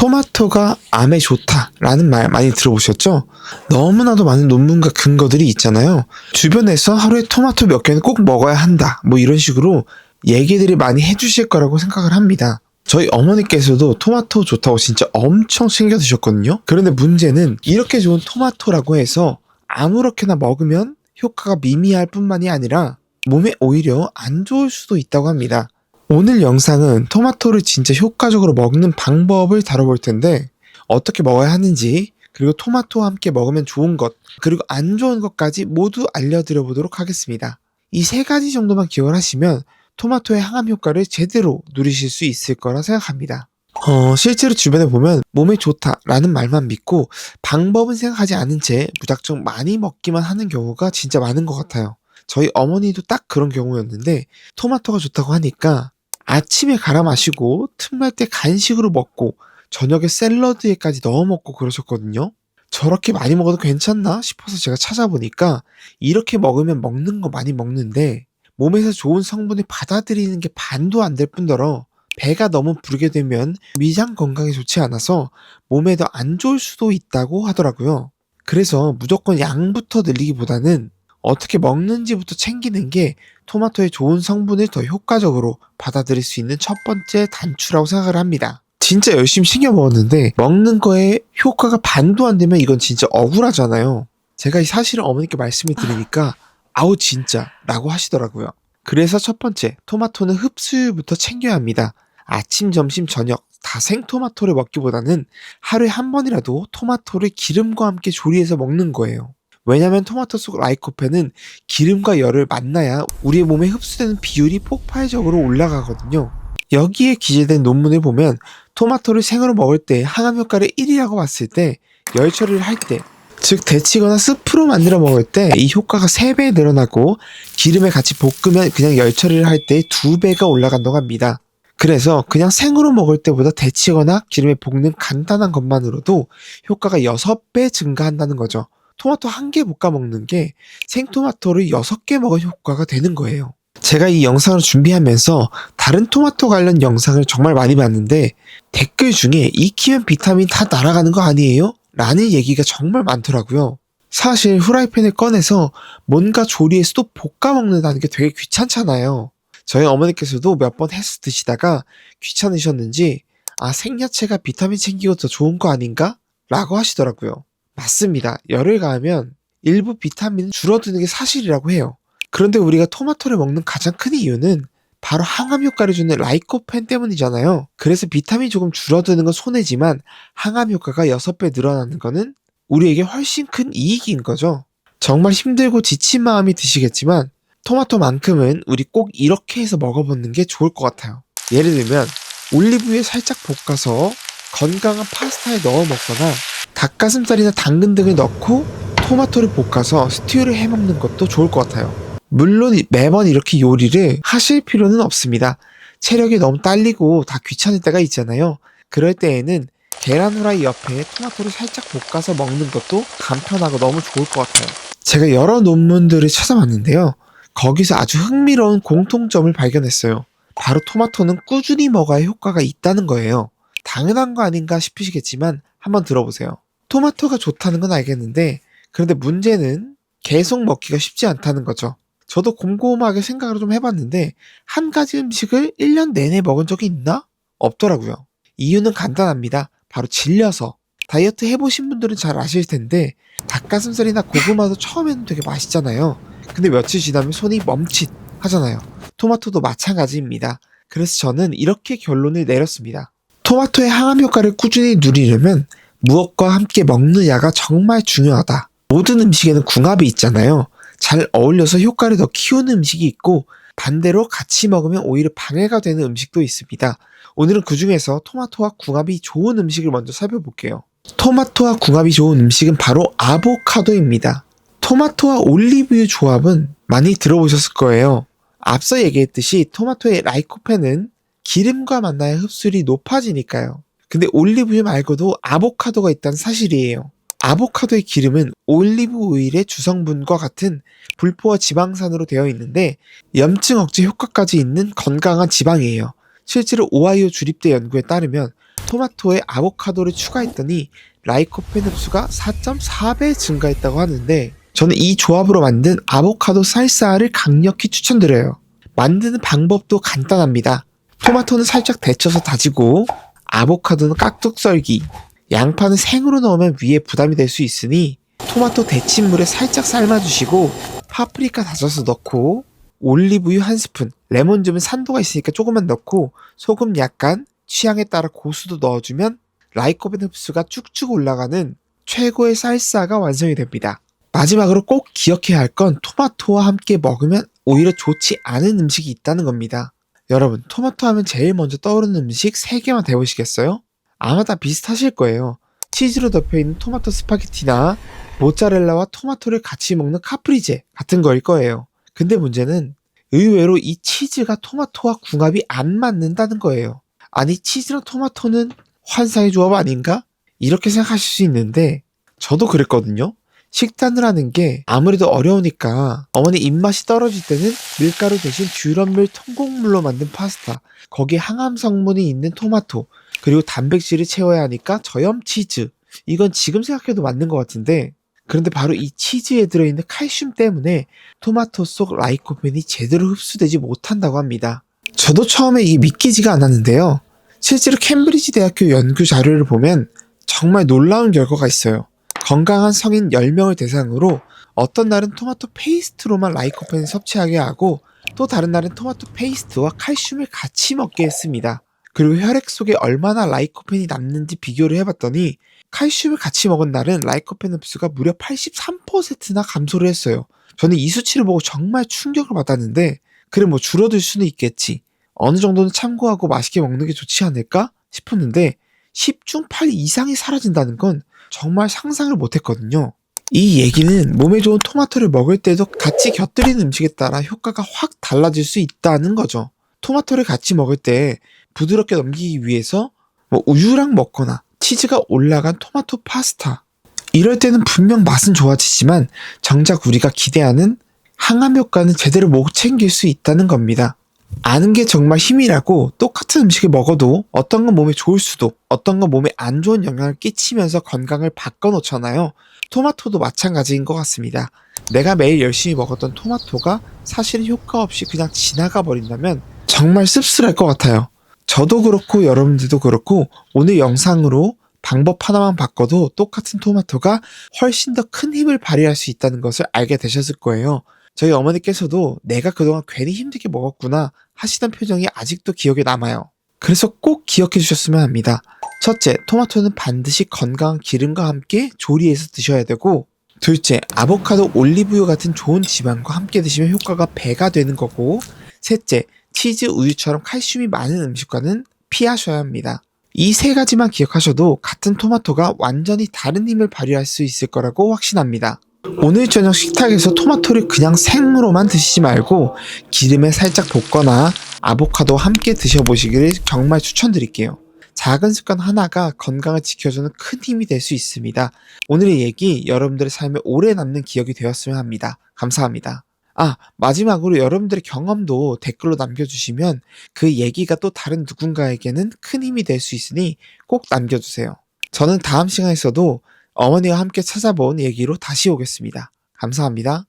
토마토가 암에 좋다라는 말 많이 들어보셨죠? 너무나도 많은 논문과 근거들이 있잖아요. 주변에서 하루에 토마토 몇 개는 꼭 먹어야 한다. 뭐 이런 식으로 얘기들이 많이 해주실 거라고 생각을 합니다. 저희 어머니께서도 토마토 좋다고 진짜 엄청 챙겨 드셨거든요. 그런데 문제는 이렇게 좋은 토마토라고 해서 아무렇게나 먹으면 효과가 미미할 뿐만이 아니라 몸에 오히려 안 좋을 수도 있다고 합니다. 오늘 영상은 토마토를 진짜 효과적으로 먹는 방법을 다뤄볼 텐데 어떻게 먹어야 하는지 그리고 토마토와 함께 먹으면 좋은 것 그리고 안 좋은 것까지 모두 알려드려 보도록 하겠습니다. 이 세 가지 정도만 기억을 하시면 토마토의 항암 효과를 제대로 누리실 수 있을 거라 생각합니다. 어, 실제로 주변에 보면 몸에 좋다라는 말만 믿고 방법은 생각하지 않은 채 무작정 많이 먹기만 하는 경우가 진짜 많은 것 같아요. 저희 어머니도 딱 그런 경우였는데 토마토가 좋다고 하니까 아침에 갈아 마시고 틈날 때 간식으로 먹고 저녁에 샐러드에까지 넣어 먹고 그러셨거든요. 저렇게 많이 먹어도 괜찮나 싶어서 제가 찾아보니까 이렇게 먹으면 먹는 거 많이 먹는데 몸에서 좋은 성분을 받아들이는 게 반도 안 될 뿐더러 배가 너무 부르게 되면 위장 건강에 좋지 않아서 몸에 더안 좋을 수도 있다고 하더라고요. 그래서 무조건 양부터 늘리기보다는 어떻게 먹는지부터 챙기는 게 토마토의 좋은 성분을 더 효과적으로 받아들일 수 있는 첫 번째 단추라고 생각을 합니다. 진짜 열심히 챙겨 먹었는데 먹는 거에 효과가 반도 안 되면 이건 진짜 억울하잖아요. 제가 이 사실을 어머니께 말씀을 드리니까 아우 진짜 라고 하시더라고요. 그래서 첫 번째 토마토는 흡수율부터 챙겨야 합니다. 아침, 점심, 저녁 다 생토마토를 먹기보다는 하루에 한 번이라도 토마토를 기름과 함께 조리해서 먹는 거예요. 왜냐면 토마토 속 라이코펜은 기름과 열을 만나야 우리의 몸에 흡수되는 비율이 폭발적으로 올라가거든요. 여기에 기재된 논문을 보면 토마토를 생으로 먹을 때 항암 효과를 1이라고 봤을 때 열 처리를 할 때, 즉 데치거나 스프로 만들어 먹을 때 이 효과가 3배 늘어나고 기름에 같이 볶으면 그냥 열 처리를 할 때 2배가 올라간다고 합니다. 그래서 그냥 생으로 먹을 때보다 데치거나 기름에 볶는 간단한 것만으로도 효과가 6배 증가한다는 거죠. 토마토 한 개 볶아 먹는 게 생토마토를 6개 먹은 효과가 되는 거예요. 제가 이 영상을 준비하면서 다른 토마토 관련 영상을 정말 많이 봤는데 댓글 중에 익히면 비타민 다 날아가는 거 아니에요? 라는 얘기가 정말 많더라고요. 사실 후라이팬을 꺼내서 뭔가 조리해서 또 볶아 먹는다는 게 되게 귀찮잖아요. 저희 어머니께서도 몇 번 해서 드시다가 귀찮으셨는지 아 생야채가 비타민 챙기고 더 좋은 거 아닌가? 라고 하시더라고요. 맞습니다. 열을 가하면 일부 비타민은 줄어드는 게 사실이라고 해요. 그런데 우리가 토마토를 먹는 가장 큰 이유는 바로 항암 효과를 주는 라이코펜 때문이잖아요. 그래서 비타민이 조금 줄어드는 건 손해지만 항암 효과가 6배 늘어나는 거는 우리에게 훨씬 큰 이익인 거죠. 정말 힘들고 지친 마음이 드시겠지만 토마토만큼은 우리 꼭 이렇게 해서 먹어보는 게 좋을 것 같아요. 예를 들면 올리브유에 살짝 볶아서 건강한 파스타에 넣어 먹거나 닭가슴살이나 당근 등을 넣고 토마토를 볶아서 스튜를 해 먹는 것도 좋을 것 같아요. 물론 매번 이렇게 요리를 하실 필요는 없습니다. 체력이 너무 딸리고 다 귀찮을 때가 있잖아요. 그럴 때에는 계란 후라이 옆에 토마토를 살짝 볶아서 먹는 것도 간편하고 너무 좋을 것 같아요. 제가 여러 논문들을 찾아봤는데요. 거기서 아주 흥미로운 공통점을 발견했어요. 바로 토마토는 꾸준히 먹어야 효과가 있다는 거예요. 당연한 거 아닌가 싶으시겠지만 한번 들어보세요. 토마토가 좋다는 건 알겠는데 그런데 문제는 계속 먹기가 쉽지 않다는 거죠. 저도 곰곰하게 생각을 좀 해봤는데 한 가지 음식을 1년 내내 먹은 적이 있나? 없더라고요. 이유는 간단합니다. 바로 질려서. 다이어트 해보신 분들은 잘 아실 텐데 닭가슴살이나 고구마도 처음에는 되게 맛있잖아요. 근데 며칠 지나면 손이 멈칫 하잖아요. 토마토도 마찬가지입니다. 그래서 저는 이렇게 결론을 내렸습니다. 토마토의 항암 효과를 꾸준히 누리려면 무엇과 함께 먹느냐가 정말 중요하다. 모든 음식에는 궁합이 있잖아요. 잘 어울려서 효과를 더 키우는 음식이 있고 반대로 같이 먹으면 오히려 방해가 되는 음식도 있습니다. 오늘은 그 중에서 토마토와 궁합이 좋은 음식을 먼저 살펴볼게요. 토마토와 궁합이 좋은 음식은 바로 아보카도입니다. 토마토와 올리브유 조합은 많이 들어보셨을 거예요. 앞서 얘기했듯이 토마토의 라이코펜은 기름과 만나야 흡수율이 높아지니까요. 근데 올리브유 말고도 아보카도가 있다는 사실이에요. 아보카도의 기름은 올리브 오일의 주성분과 같은 불포화 지방산으로 되어 있는데 염증 억제 효과까지 있는 건강한 지방이에요. 실제로 오하이오 주립대 연구에 따르면 토마토에 아보카도를 추가했더니 라이코펜 흡수가 4.4배 증가했다고 하는데 저는 이 조합으로 만든 아보카도 살사를 강력히 추천드려요. 만드는 방법도 간단합니다. 토마토는 살짝 데쳐서 다지고 아보카도는 깍둑 썰기 양파는 생으로 넣으면 위에 부담이 될 수 있으니 토마토 데친 물에 살짝 삶아주시고 파프리카 다져서 넣고 올리브유 한 스푼 레몬즙은 산도가 있으니까 조금만 넣고 소금 약간 취향에 따라 고수도 넣어주면 라이코벤 흡수가 쭉쭉 올라가는 최고의 살사가 완성이 됩니다. 마지막으로 꼭 기억해야 할 건 토마토와 함께 먹으면 오히려 좋지 않은 음식이 있다는 겁니다. 여러분, 토마토 하면 제일 먼저 떠오르는 음식 3개만 대보시겠어요? 아마 다 비슷하실 거예요. 치즈로 덮여있는 토마토 스파게티나 모짜렐라와 토마토를 같이 먹는 카프리제 같은 거일 거예요. 근데 문제는 의외로 이 치즈가 토마토와 궁합이 안 맞는다는 거예요. 아니, 치즈랑 토마토는 환상의 조합 아닌가? 이렇게 생각하실 수 있는데, 저도 그랬거든요. 식단을 하는 게 아무래도 어려우니까 어머니 입맛이 떨어질 때는 밀가루 대신 듀럼밀 통곡물로 만든 파스타, 거기에 항암 성분이 있는 토마토, 그리고 단백질을 채워야 하니까 저염 치즈. 이건 지금 생각해도 맞는 것 같은데, 그런데 바로 이 치즈에 들어있는 칼슘 때문에 토마토 속 라이코펜이 제대로 흡수되지 못한다고 합니다. 저도 처음에 이게 믿기지가 않았는데요. 실제로 캠브리지 대학교 연구 자료를 보면 정말 놀라운 결과가 있어요. 건강한 성인 10명을 대상으로 어떤 날은 토마토 페이스트로만 라이코펜을 섭취하게 하고 또 다른 날은 토마토 페이스트와 칼슘을 같이 먹게 했습니다. 그리고 혈액 속에 얼마나 라이코펜이 남는지 비교를 해봤더니 칼슘을 같이 먹은 날은 라이코펜 흡수가 무려 83%나 감소를 했어요. 저는 이 수치를 보고 정말 충격을 받았는데 그래 뭐 줄어들 수는 있겠지. 어느 정도는 참고하고 맛있게 먹는 게 좋지 않을까 싶었는데 10중 8 이상이 사라진다는 건 정말 상상을 못했거든요. 이 얘기는 몸에 좋은 토마토를 먹을 때도 같이 곁들이는 음식에 따라 효과가 확 달라질 수 있다는 거죠. 토마토를 같이 먹을 때 부드럽게 넘기기 위해서 뭐 우유랑 먹거나 치즈가 올라간 토마토 파스타. 이럴 때는 분명 맛은 좋아지지만 정작 우리가 기대하는 항암 효과는 제대로 못 챙길 수 있다는 겁니다. 아는 게 정말 힘이라고 똑같은 음식을 먹어도 어떤 건 몸에 좋을 수도 어떤 건 몸에 안 좋은 영향을 끼치면서 건강을 바꿔놓잖아요. 토마토도 마찬가지인 것 같습니다. 내가 매일 열심히 먹었던 토마토가 사실은 효과 없이 그냥 지나가 버린다면 정말 씁쓸할 것 같아요. 저도 그렇고 여러분들도 그렇고 오늘 영상으로 방법 하나만 바꿔도 똑같은 토마토가 훨씬 더 큰 힘을 발휘할 수 있다는 것을 알게 되셨을 거예요. 저희 어머니께서도 내가 그동안 괜히 힘들게 먹었구나 하시던 표정이 아직도 기억에 남아요. 그래서 꼭 기억해 주셨으면 합니다. 첫째, 토마토는 반드시 건강한 기름과 함께 조리해서 드셔야 되고, 둘째, 아보카도, 올리브유 같은 좋은 지방과 함께 드시면 효과가 배가 되는 거고, 셋째, 치즈, 우유처럼 칼슘이 많은 음식과는 피하셔야 합니다. 이 세 가지만 기억하셔도 같은 토마토가 완전히 다른 힘을 발휘할 수 있을 거라고 확신합니다. 오늘 저녁 식탁에서 토마토를 그냥 생으로만 드시지 말고 기름에 살짝 볶거나 아보카도 함께 드셔보시기를 정말 추천드릴게요. 작은 습관 하나가 건강을 지켜주는 큰 힘이 될 수 있습니다. 오늘의 얘기 여러분들의 삶에 오래 남는 기억이 되었으면 합니다. 감사합니다. 아, 마지막으로 여러분들의 경험도 댓글로 남겨주시면 그 얘기가 또 다른 누군가에게는 큰 힘이 될 수 있으니 꼭 남겨주세요. 저는 다음 시간에서도 어머니와 함께 찾아본 얘기로 다시 오겠습니다. 감사합니다.